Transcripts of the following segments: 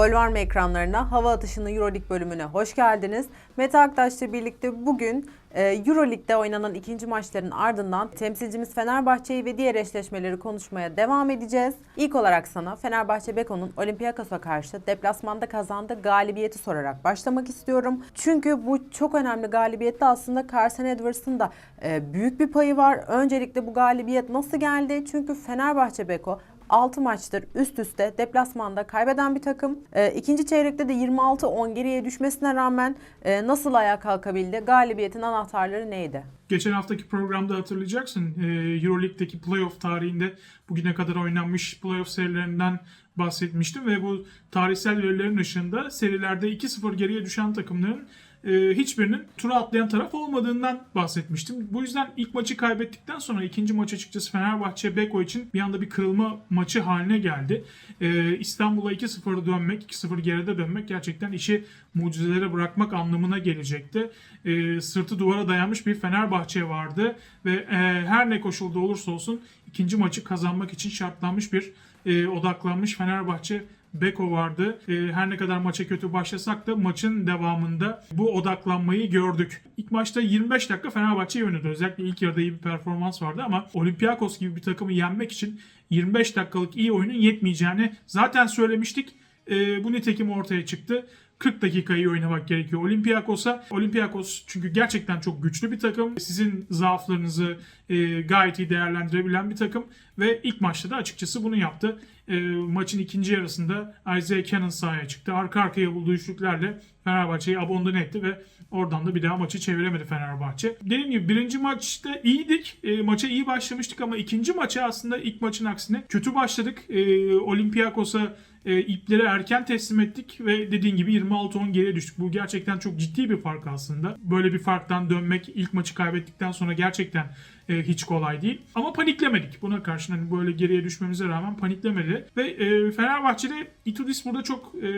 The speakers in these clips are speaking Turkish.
Gol var mı ekranlarına? Hava atışının Euroleague bölümüne hoş geldiniz. Mete Aktaş'la birlikte bugün e, Euroleague'de oynanan ikinci maçların ardından temsilcimiz Fenerbahçe'yi ve diğer eşleşmeleri konuşmaya devam edeceğiz. İlk olarak sana Fenerbahçe Beko'nun Olympiakos'a karşı deplasmanda kazandığı galibiyeti sorarak başlamak istiyorum. Çünkü bu çok önemli galibiyette aslında Carson Edwards'ın da e, büyük bir payı var. Öncelikle bu galibiyet nasıl geldi? Çünkü Fenerbahçe Beko 6 maçtır üst üste deplasmanda kaybeden bir takım. E, ikinci çeyrekte de 26-10 geriye düşmesine rağmen e, nasıl ayağa kalkabildi? Galibiyetin anahtarları neydi? Geçen haftaki programda hatırlayacaksın e, Euroleague'deki playoff tarihinde bugüne kadar oynanmış playoff serilerinden bahsetmiştim ve bu tarihsel verilerin ışığında serilerde 2-0 geriye düşen takımların e, hiçbirinin tura atlayan taraf olmadığından bahsetmiştim. Bu yüzden ilk maçı kaybettikten sonra ikinci maç açıkçası Fenerbahçe Beko için bir anda bir kırılma maçı haline geldi. E, İstanbul'a 2-0 dönmek, 2-0 geride dönmek gerçekten işi mucizelere bırakmak anlamına gelecekti. E, sırtı duvara dayanmış bir Fenerbahçe vardı ve e, her ne koşulda olursa olsun ikinci maçı kazanmak için şartlanmış bir e, odaklanmış Fenerbahçe Beko vardı. E, her ne kadar maça kötü başlasak da maçın devamında bu odaklanmayı gördük. İlk maçta 25 dakika Fenerbahçe oynadı. Özellikle ilk yarıda iyi bir performans vardı ama Olympiakos gibi bir takımı yenmek için 25 dakikalık iyi oyunun yetmeyeceğini zaten söylemiştik. E, bu nitekim ortaya çıktı. 40 dakikayı oynamak gerekiyor Olympiakos'a. Olympiakos çünkü gerçekten çok güçlü bir takım. Sizin zaaflarınızı e, gayet iyi değerlendirebilen bir takım. Ve ilk maçta da açıkçası bunu yaptı. E, maçın ikinci yarısında Isaiah Cannon sahaya çıktı. Arka arkaya bulduğu üçlüklerle Fenerbahçe'yi abandone etti ve oradan da bir daha maçı çeviremedi Fenerbahçe. Dediğim gibi birinci maçta iyiydik. E, maça iyi başlamıştık ama ikinci maça aslında ilk maçın aksine kötü başladık. E, Olympiakos'a e, ipleri erken teslim ettik ve dediğin gibi 26-10 geriye düştük. Bu gerçekten çok ciddi bir fark aslında. Böyle bir farktan dönmek ilk maçı kaybettikten sonra gerçekten e, hiç kolay değil. Ama paniklemedik. Buna karşın hani böyle geriye düşmemize rağmen paniklemedi. Ve e, Fenerbahçe'de Itudis burada çok e,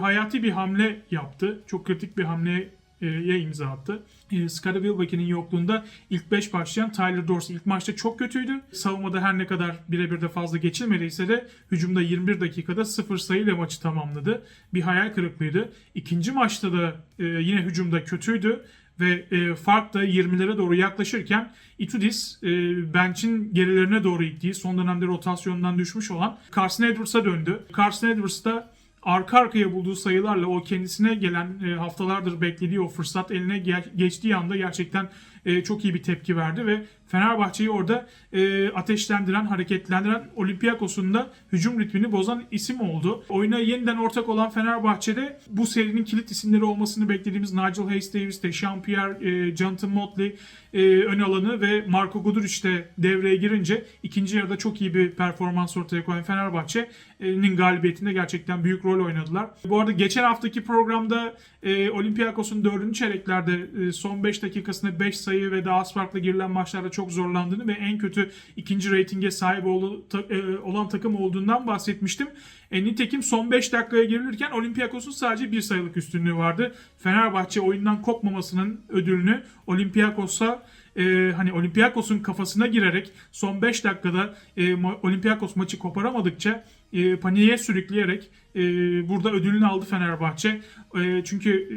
hayati bir hamle yaptı. Çok kritik bir hamle ya imza attı. E, Scottie yokluğunda ilk 5 başlayan Tyler Dorsey ilk maçta çok kötüydü. Savunmada her ne kadar birebir de fazla geçilmediyse de hücumda 21 dakikada 0 sayıyla maçı tamamladı. Bir hayal kırıklığıydı. İkinci maçta da e, yine hücumda kötüydü ve e, fark da 20'lere doğru yaklaşırken Itudis e, bench'in gerilerine doğru ittiği son dönemde rotasyondan düşmüş olan Carson Edwards'a döndü. Carson Edwards da arka arkaya bulduğu sayılarla o kendisine gelen e, haftalardır beklediği o fırsat eline gel- geçtiği anda gerçekten e, çok iyi bir tepki verdi ve Fenerbahçe'yi orada e, ateşlendiren, hareketlendiren Olympiakos'un da hücum ritmini bozan isim oldu. Oyuna yeniden ortak olan Fenerbahçe'de bu serinin kilit isimleri olmasını beklediğimiz Nigel Hayes Davis de, Jean-Pierre, e, Jonathan Motley e, ön alanı ve Marco Guduric de devreye girince ikinci yarıda çok iyi bir performans ortaya koyan Fenerbahçe'nin galibiyetinde gerçekten büyük rol oynadılar. Bu arada geçen haftaki programda e, Olympiakos'un dördüncü çeyreklerde e, son 5 dakikasında 5 sayı ve daha az farklı girilen maçlarda çok zorlandığını ve en kötü ikinci reytinge sahip e, olan takım olduğundan bahsetmiştim. E, nitekim son 5 dakikaya girilirken Olympiakos'un sadece bir sayılık üstünlüğü vardı. Fenerbahçe oyundan kopmamasının ödülünü Olympiakos'a e, hani Olympiakos'un kafasına girerek son 5 dakikada e, Olympiakos maçı koparamadıkça e, paniğe sürükleyerek e, burada ödülünü aldı Fenerbahçe. E, çünkü e,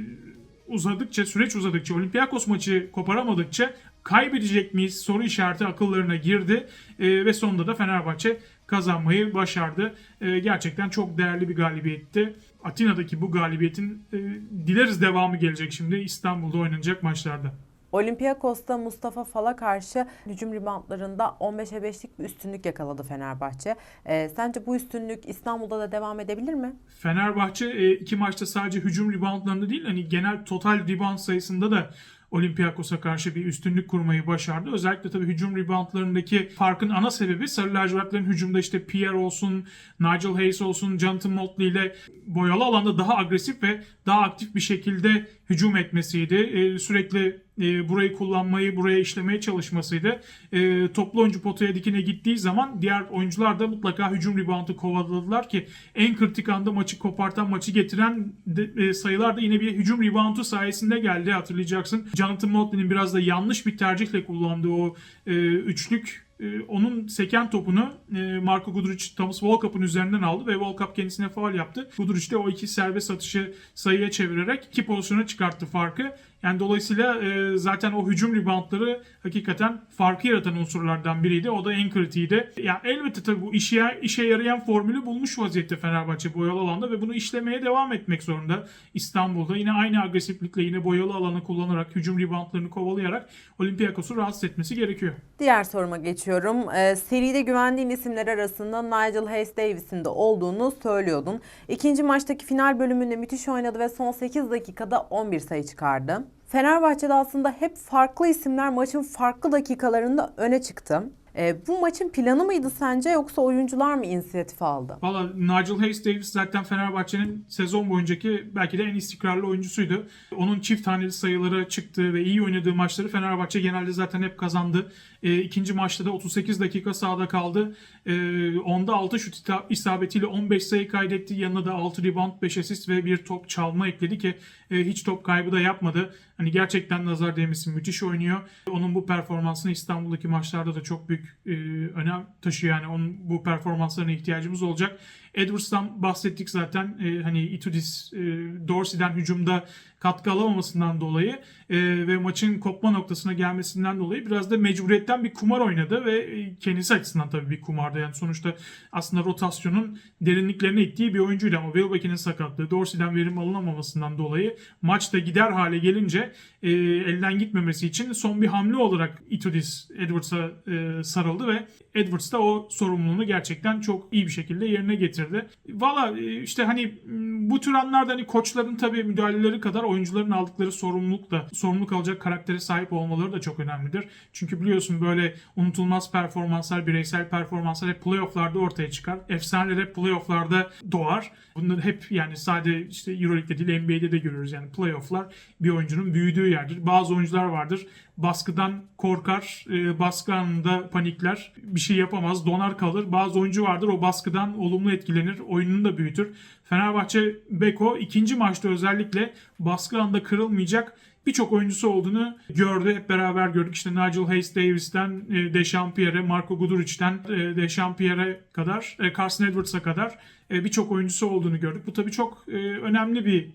uzadıkça, süreç uzadıkça, Olympiakos maçı koparamadıkça kaybedecek miyiz soru işareti akıllarına girdi E, ve sonunda da Fenerbahçe kazanmayı başardı. E, gerçekten çok değerli bir galibiyetti. Atina'daki bu galibiyetin e, dileriz devamı gelecek şimdi İstanbul'da oynanacak maçlarda. Olympiakos'ta Mustafa Fal'a karşı hücum reboundlarında 15'e 5'lik bir üstünlük yakaladı Fenerbahçe. Ee, sence bu üstünlük İstanbul'da da devam edebilir mi? Fenerbahçe e, iki maçta sadece hücum reboundlarında değil hani genel total rebound sayısında da Olympiakos'a karşı bir üstünlük kurmayı başardı. Özellikle tabii hücum reboundlarındaki farkın ana sebebi Sarı lacivertlerin hücumda işte Pierre olsun, Nigel Hayes olsun, Jonathan Motley ile boyalı alanda daha agresif ve daha aktif bir şekilde hücum etmesiydi. E, sürekli e, burayı kullanmayı, buraya işlemeye çalışmasıydı. E, toplu oyuncu potaya dikine gittiği zaman diğer oyuncular da mutlaka hücum reboundu kovaladılar ki en kritik anda maçı kopartan, maçı getiren sayılar da yine bir hücum reboundu sayesinde geldi hatırlayacaksın. Jonathan Motley'nin biraz da yanlış bir tercihle kullandığı o üçlük e, onun seken topunu e, Marco Guduric Thomas Volkap'ın üzerinden aldı ve Volkap kendisine faul yaptı. Guduric de o iki serbest atışı sayıya çevirerek iki pozisyona çıkarttı farkı. Yani dolayısıyla e, zaten o hücum reboundları hakikaten farkı yaratan unsurlardan biriydi. O da en kritiğiydi. Ya elbette tabii bu işe, işe yarayan formülü bulmuş vaziyette Fenerbahçe boyalı alanda ve bunu işlemeye devam etmek zorunda. İstanbul'da yine aynı agresiflikle yine boyalı alanı kullanarak hücum reboundlarını kovalayarak Olympiakos'u rahatsız etmesi gerekiyor. Diğer soruma geçiyorum. Ee, seride güvendiğin isimler arasında Nigel Hayes Davis'in de olduğunu söylüyordun. İkinci maçtaki final bölümünde müthiş oynadı ve son 8 dakikada 11 sayı çıkardı. Fenerbahçe'de aslında hep farklı isimler maçın farklı dakikalarında öne çıktı. Ee, bu maçın planı mıydı sence yoksa oyuncular mı inisiyatif aldı? Valla Nigel Hayes Davis zaten Fenerbahçe'nin sezon boyuncaki belki de en istikrarlı oyuncusuydu. Onun çift taneli sayıları çıktığı ve iyi oynadığı maçları Fenerbahçe genelde zaten hep kazandı. E, ikinci maçta da 38 dakika sahada kaldı. E, onda 6 şut isabetiyle 15 sayı kaydetti. Yanına da 6 rebound, 5 asist ve bir top çalma ekledi ki e, hiç top kaybı da yapmadı. Hani gerçekten nazar değmesi müthiş oynuyor. Onun bu performansını İstanbul'daki maçlarda da çok büyük e, önem taşıyor. Yani onun bu performanslarına ihtiyacımız olacak. Edwards'tan bahsettik zaten. E, hani Itudis, e, Dorsey'den hücumda katkı alamamasından dolayı e, ve maçın kopma noktasına gelmesinden dolayı biraz da mecburiyetten bir kumar oynadı ve e, kendisi açısından tabii bir kumardı. Yani sonuçta aslında rotasyonun derinliklerine ittiği bir oyuncuydu ama Wilbeck'in sakatlığı, Dorsey'den verim alınamamasından dolayı maçta gider hale gelince e, elden gitmemesi için son bir hamle olarak Itudis Edwards'a e, sarıldı ve Edwards da o sorumluluğunu gerçekten çok iyi bir şekilde yerine getirdi. Valla e, işte hani bu tür anlarda hani koçların tabii müdahaleleri kadar oyuncuların aldıkları sorumluluk da sorumluluk alacak karaktere sahip olmaları da çok önemlidir. Çünkü biliyorsun böyle unutulmaz performanslar, bireysel performanslar hep playofflarda ortaya çıkar. Efsaneler hep playofflarda doğar. Bunları hep yani sadece işte Euroleague'de değil NBA'de de görüyoruz. Yani playofflar bir oyuncunun büyüdüğü yerdir. Bazı oyuncular vardır baskıdan korkar, e, baskı anında panikler, bir şey yapamaz, donar kalır. Bazı oyuncu vardır o baskıdan olumlu etkilenir, oyununu da büyütür. Fenerbahçe Beko ikinci maçta özellikle baskı anında kırılmayacak birçok oyuncusu olduğunu gördü. Hep beraber gördük. İşte Nigel Hayes Davis'ten e, Dechampierre, Marco Guduric'ten e, Dechampierre kadar, e, Carson Edwards'a kadar birçok oyuncusu olduğunu gördük. Bu tabii çok önemli bir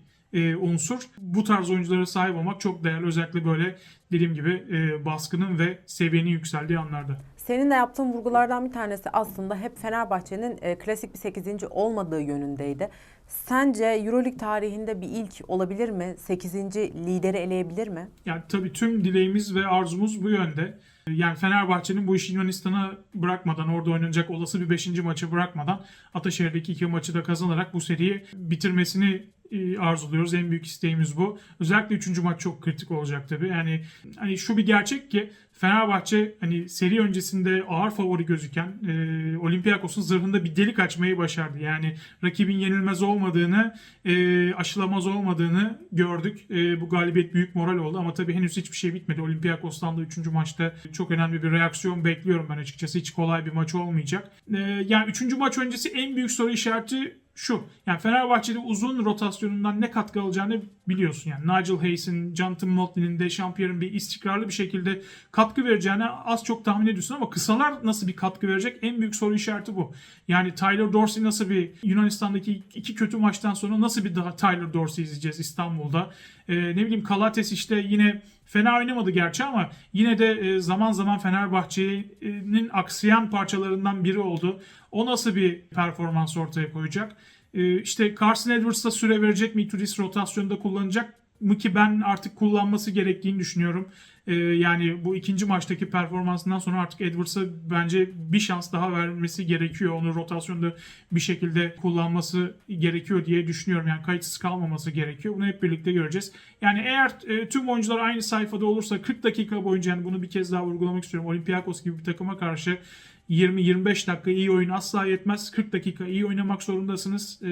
unsur. Bu tarz oyunculara sahip olmak çok değerli. Özellikle böyle dediğim gibi baskının ve seviyenin yükseldiği anlarda. Senin de yaptığın vurgulardan bir tanesi aslında hep Fenerbahçe'nin klasik bir 8. olmadığı yönündeydi. Sence Euroleague tarihinde bir ilk olabilir mi? 8. lideri eleyebilir mi? Yani tabii tüm dileğimiz ve arzumuz bu yönde. Yani Fenerbahçe'nin bu işi Yunanistan'a bırakmadan, orada oynanacak olası bir 5. maçı bırakmadan Ataşehir'deki iki maçı da kazanarak bu seriyi bitirmesini arzuluyoruz. En büyük isteğimiz bu. Özellikle 3. maç çok kritik olacak tabii. Yani hani şu bir gerçek ki Fenerbahçe hani seri öncesinde ağır favori gözüken e, Olympiakos'un zırhında bir delik açmayı başardı. Yani rakibin yenilmez olmadığını, e, aşılamaz olmadığını gördük. E, bu galibiyet büyük moral oldu ama tabii henüz hiçbir şey bitmedi. Olympiakos'tan da 3. maçta çok önemli bir reaksiyon bekliyorum ben açıkçası. Hiç kolay bir maç olmayacak. E, yani 3. maç öncesi en büyük soru işareti şu. Yani Fenerbahçe'de uzun rotasyonundan ne katkı alacağını biliyorsun. Yani Nigel Hayes'in, Jonathan Motley'nin, Dechampierre'in bir istikrarlı bir şekilde katkı vereceğini az çok tahmin ediyorsun ama kısalar nasıl bir katkı verecek? En büyük soru işareti bu. Yani Tyler Dorsey nasıl bir Yunanistan'daki iki kötü maçtan sonra nasıl bir daha Tyler Dorsey izleyeceğiz İstanbul'da? Ee, ne bileyim Kalates işte yine fena oynamadı gerçi ama yine de e, zaman zaman Fenerbahçe'nin aksayan parçalarından biri oldu. O nasıl bir performans ortaya koyacak? E, işte Carson Edwards'a süre verecek mi? Itudis rotasyonda kullanacak mı ki ben artık kullanması gerektiğini düşünüyorum. E, yani bu ikinci maçtaki performansından sonra artık Edwards'a bence bir şans daha vermesi gerekiyor. Onu rotasyonda bir şekilde kullanması gerekiyor diye düşünüyorum. Yani kayıtsız kalmaması gerekiyor. Bunu hep birlikte göreceğiz. Yani eğer e, tüm oyuncular aynı sayfada olursa 40 dakika boyunca yani bunu bir kez daha vurgulamak istiyorum. Olympiakos gibi bir takıma karşı 20-25 dakika iyi oyun asla yetmez. 40 dakika iyi oynamak zorundasınız. Ee,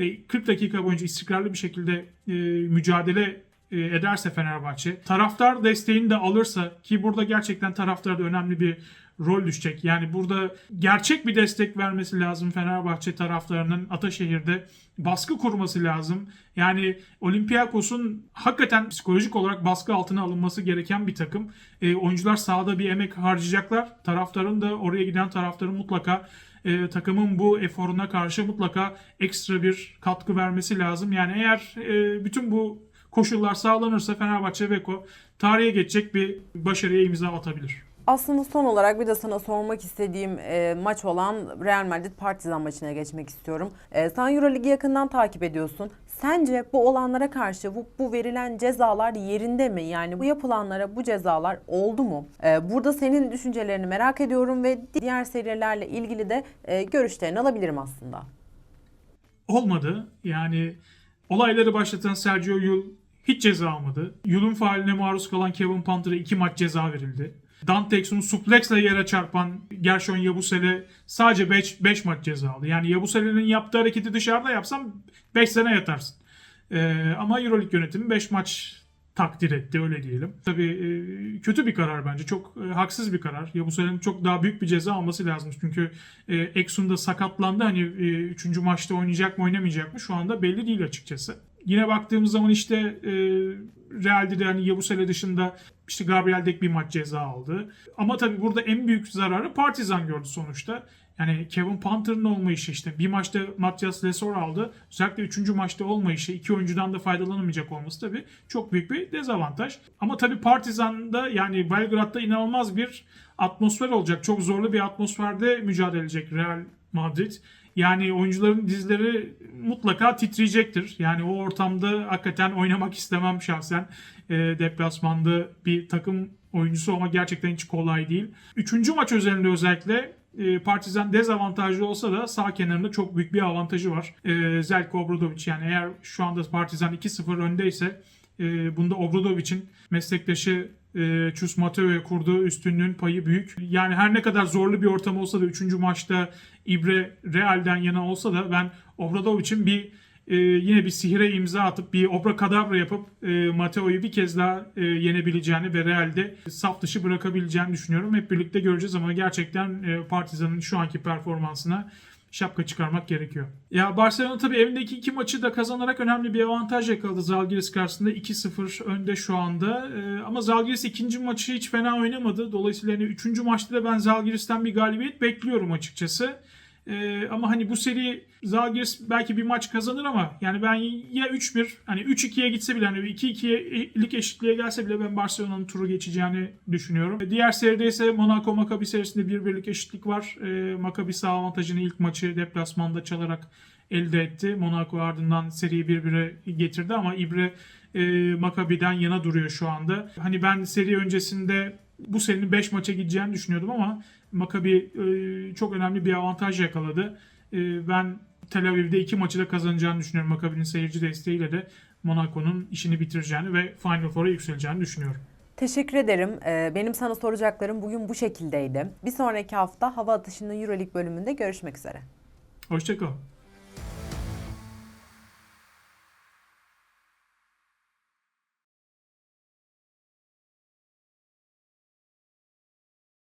ve 40 dakika boyunca istikrarlı bir şekilde e, mücadele ederse Fenerbahçe, taraftar desteğini de alırsa ki burada gerçekten taraftarda önemli bir rol düşecek. Yani burada gerçek bir destek vermesi lazım Fenerbahçe taraftarının Ataşehir'de baskı kurması lazım. Yani Olympiakos'un hakikaten psikolojik olarak baskı altına alınması gereken bir takım. E, oyuncular sahada bir emek harcayacaklar. Taraftarın da oraya giden taraftarın mutlaka e, takımın bu eforuna karşı mutlaka ekstra bir katkı vermesi lazım. Yani eğer e, bütün bu koşullar sağlanırsa Fenerbahçe Beko tarihe geçecek bir başarıya imza atabilir. Aslında son olarak bir de sana sormak istediğim e, maç olan Real Madrid Partizan maçına geçmek istiyorum. E, sen Euroligi yakından takip ediyorsun. Sence bu olanlara karşı bu, bu verilen cezalar yerinde mi? Yani bu yapılanlara bu cezalar oldu mu? E, burada senin düşüncelerini merak ediyorum ve diğer serilerle ilgili de e, görüşlerini alabilirim aslında. olmadı. Yani olayları başlatan Sergio Yul hiç ceza almadı. Yul'un faaline maruz kalan Kevin Panther'a iki maç ceza verildi. Dante Exum'u suplexle yere çarpan Gershon Yabusele sadece 5 maç ceza aldı. Yani Yabusele'nin yaptığı hareketi dışarıda yapsam 5 sene yatarsın. Ee, ama Euroleague yönetimi 5 maç takdir etti öyle diyelim. Tabii e, kötü bir karar bence. Çok e, haksız bir karar. Yabusele'nin çok daha büyük bir ceza alması lazım. Çünkü e, Exum da sakatlandı. Hani 3. maçta oynayacak mı oynamayacak mı şu anda belli değil açıkçası. Yine baktığımız zaman işte e, Real'de de hani Yabusele dışında işte Gabriel Dek bir maç ceza aldı. Ama tabii burada en büyük zararı Partizan gördü sonuçta. Yani Kevin Panther'ın olmayışı işte bir maçta Matias Lesor aldı. Özellikle üçüncü maçta olmayışı iki oyuncudan da faydalanamayacak olması tabii çok büyük bir dezavantaj. Ama tabii Partizan'da yani Belgrad'da inanılmaz bir atmosfer olacak. Çok zorlu bir atmosferde mücadele edecek Real Madrid. Yani oyuncuların dizleri mutlaka titreyecektir. Yani o ortamda hakikaten oynamak istemem şahsen. E, deplasmanda bir takım oyuncusu olmak gerçekten hiç kolay değil. Üçüncü maç özelinde özellikle e, Partizan dezavantajlı olsa da sağ kenarında çok büyük bir avantajı var. E, Zeljko Obradovic yani eğer şu anda Partizan 2-0 öndeyse e, bunda Obradovic'in meslektaşı e, Chus Mateo'ya kurduğu üstünlüğün payı büyük. Yani her ne kadar zorlu bir ortam olsa da 3. maçta İbre Real'den yana olsa da ben Obradovic'in bir e, yine bir sihire imza atıp bir obra kadavra yapıp e, Mateo'yu bir kez daha e, yenebileceğini ve Real'de saf dışı bırakabileceğini düşünüyorum. Hep birlikte göreceğiz ama gerçekten e, Partizan'ın şu anki performansına şapka çıkarmak gerekiyor. Ya Barcelona tabii evindeki iki maçı da kazanarak önemli bir avantaj yakaladı Zalgiris karşısında. 2-0 önde şu anda. Ee, ama Zalgiris ikinci maçı hiç fena oynamadı. Dolayısıyla hani üçüncü maçta da ben Zalgiris'ten bir galibiyet bekliyorum açıkçası. Ee, ama hani bu seri Zalgiris belki bir maç kazanır ama yani ben ya 3-1 hani 3-2'ye gitse bile hani 2-2'lik eşitliğe gelse bile ben Barcelona'nın turu geçeceğini düşünüyorum. Diğer seride ise Monaco Maccabi serisinde bir birlik eşitlik var. Ee, Maccabi sağ avantajını ilk maçı deplasmanda çalarak elde etti. Monaco ardından seriyi birbirine getirdi ama İbre e, Maccabi'den yana duruyor şu anda. Hani ben seri öncesinde bu serinin 5 maça gideceğini düşünüyordum ama Maccabi e, çok önemli bir avantaj yakaladı. E, ben Tel Aviv'de iki maçı da kazanacağını düşünüyorum. Maccabi'nin seyirci desteğiyle de Monaco'nun işini bitireceğini ve Final Four'a yükseleceğini düşünüyorum. Teşekkür ederim. Ee, Benim sana soracaklarım bugün bu şekildeydi. Bir sonraki hafta hava atışının Euroleague bölümünde görüşmek üzere. Hoşçakalın.